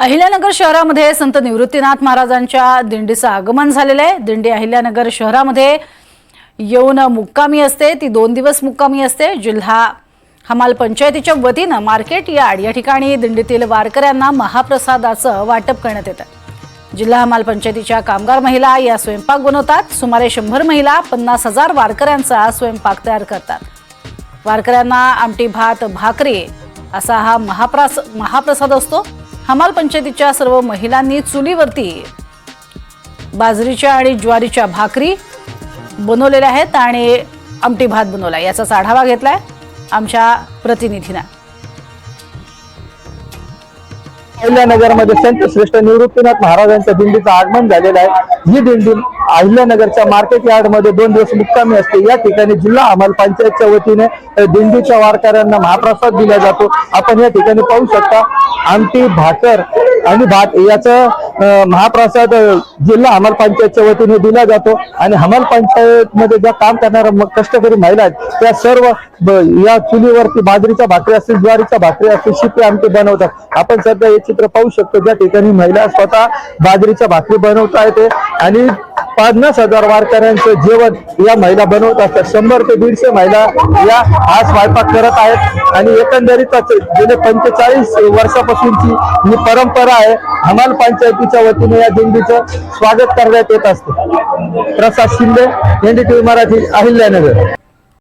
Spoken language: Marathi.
अहिल्यानगर शहरामध्ये संत निवृत्तीनाथ महाराजांच्या दिंडीचं आगमन झालेलं आहे. दिंडी अहिल्यानगर शहरामध्ये येऊन मुक्कामी असते. ती दोन दिवस मुक्कामी असते. जिल्हा हमाल पंचायतीच्या वतीनं मार्केट यार्ड या ठिकाणी दिंडीतील वारकऱ्यांना महाप्रसादाचं वाटप करण्यात येतं. जिल्हा हमाल पंचायतीच्या कामगार महिला या स्वयंपाक बनवतात. सुमारे शंभर महिला पन्नास हजार वारकऱ्यांचा स्वयंपाक तयार करतात. वारकऱ्यांना आमटी भात भाकरी असा हा महाप्रास महाप्रसाद असतो. हमाल पंचायतीच्या सर्व महिलांनी चुलीवरती बाजरीच्या आणि ज्वारीच्या भाकरी बनवलेल्या आहेत आणि आमटी भात बनवला याचाच आढावा घेतलाय आमच्या प्रतिनिधीनं. अहिल्यानगरमध्ये संत श्रेष्ठ निवृत्तीनाथ महाराजांच्या दिंडीचं आगमन झालेलं आहे. ही दिंडी अहिल्यानगरच्या मार्केट यार्डमध्ये दोन दिवस मुक्कामी असते. या ठिकाणी जिल्हा अंमल पंचायतच्या वतीने दिंडीच्या वारकऱ्यांना महाप्रसाद दिला जातो. आपण या ठिकाणी पाहू शकता आमटी भाकर आणि भात याचं महाप्रसाद जिल्हा हमाल पंचायतच्या वतीने दिला जातो. आणि हमाल पंचायत मध्ये ज्या काम करणाऱ्या कष्टकरी महिला आहेत त्या सर्व या चुलीवरती बाजरीच्या भाकरी असतील ज्वारीच्या भाकरी असतील शिपे आमटी बनवतात. आपण सध्या हे चित्र पाहू शकतो. ज्या ठिकाणी महिला स्वतः बाजरीच्या भाकरी बनवता येते आणि पन्नास हजार वारकऱ्यांचं जेवण या महिला बनवत असतात. शंभर ते दीडशे महिला या हा स्वयंपाक करत आहेत. आणि एकंदरीतच गेले पंचेचाळीस वर्षापासूनची ही परंपरा आहे. हमाल पंचायतीच्या वतीने या दिंडीचं स्वागत करण्यात येत असते. प्रसाद शिंदे एनडीटीव्ही मराठी अहिल्यानगर.